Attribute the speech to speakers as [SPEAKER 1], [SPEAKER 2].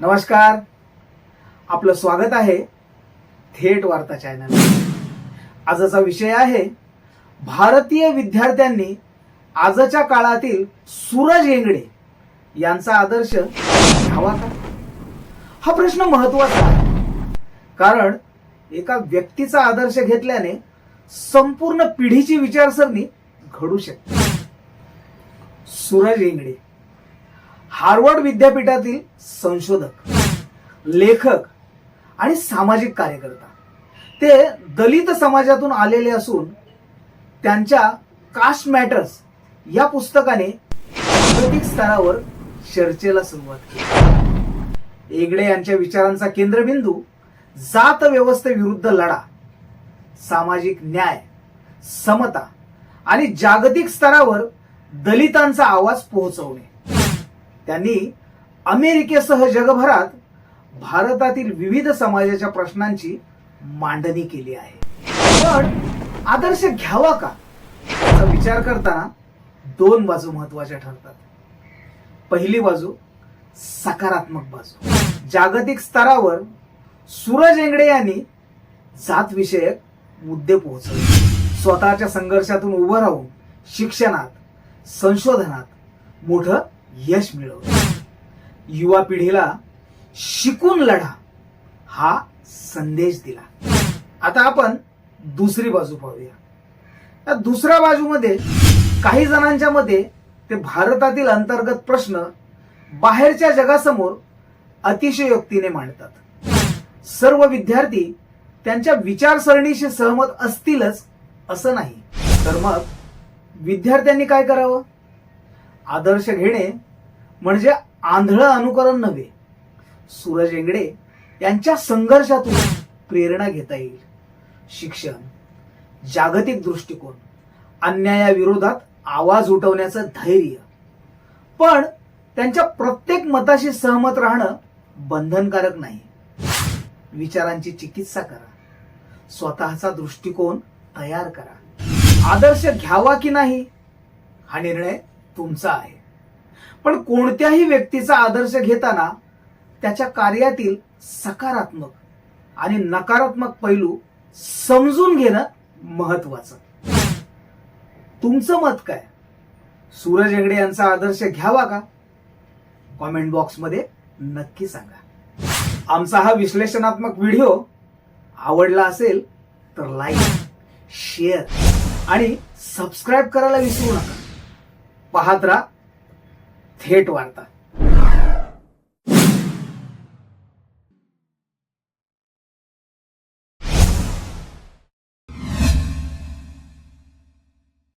[SPEAKER 1] नमस्कार. आपलं स्वागत आहे थेट वार्ता चॅनल आजचा विषय आहे भारतीय विद्यार्थ्यांनी आजच्या काळातील सूरज हेंगडे यांचा आदर्श घ्यावा का? हा प्रश्न महत्त्वाचा आहे. कारण एका व्यक्तीचा आदर्श घेतल्याने संपूर्ण पिढीची विचारसरणी घडू शकते. सूरज हेंगडे. हार्वर्ड विद्यापीठातील संशोधक लेखक आणि सामाजिक कार्यकर्ता. ते दलित समाजातून आलेले असून त्यांच्या कास्ट मॅटर्स या पुस्तकाने जागतिक स्तरावर चर्चेला सुरुवात केली. एगडे यांच्या विचारांचा केंद्रबिंदू जात व्यवस्थेविरुद्ध लढा सामाजिक न्याय समता आणि जागतिक स्तरावर दलितांचा आवाज पोहोचवणे. त्यांनी अमेरिकेसह जगभरात भारतातील विविध समाजाच्या प्रश्नांची मांडणी केली आहे. पण आदर्श घ्यावा का? असा विचार करताना दोन बाजू महत्त्वाच्या ठरतात. पहिली बाजू सकारात्मक बाजू. जागतिक स्तरावर सूरज एंगडे यांनी जात विषयक मुद्दे पोहोचवले. स्वतःच्या संघर्षातून उभं राहून शिक्षणात संशोधनात मोठं यश मिळवलं. युवा पिढीला शिकून लढा हा संदेश दिला. आता आपण दुसरी बाजू पाहूया. या दुसऱ्या बाजूमध्ये काही जणांच्या मते ते भारतातील अंतर्गत प्रश्न बाहेरच्या जगासमोर अतिशयोक्तीने मांडतात. सर्व विद्यार्थी त्यांच्या विचारसरणीशी सहमत असतीलच असं नाही. तर मग विद्यार्थ्यांनी काय करावं? आदर्श घेणे म्हणजे आंधळं अनुकरण नव्हे. सूरज एंगडे यांच्या संघर्षातून प्रेरणा घेता येईल. शिक्षण जागतिक दृष्टिकोन अन्यायाविरोधात आवाज उठवण्याचं धैर्य. पण त्यांच्या प्रत्येक मताशी सहमत राहणं बंधनकारक नाही. विचारांची चिकित्सा करा. स्वतःचा दृष्टिकोन तयार करा. आदर्श घ्यावा की नाही हा निर्णय तुमचा आहे. पण कोणत्याही व्यक्तीचा आदर्श घेताना त्याच्या कार्यातील सकारात्मक आणि नकारात्मक पैलू समजून घेणं महत्वाचं तुमचं मत काय? सूरज हेगडे यांचा आदर्श घ्यावा का? कॉमेंट बॉक्समध्ये नक्की सांगा. आमचा हा विश्लेषणात्मक व्हिडिओ आवडला असेल तर लाईक शेअर आणि सबस्क्राईब करायला विसरू नका. पाहत राहा. थेट वार्ता.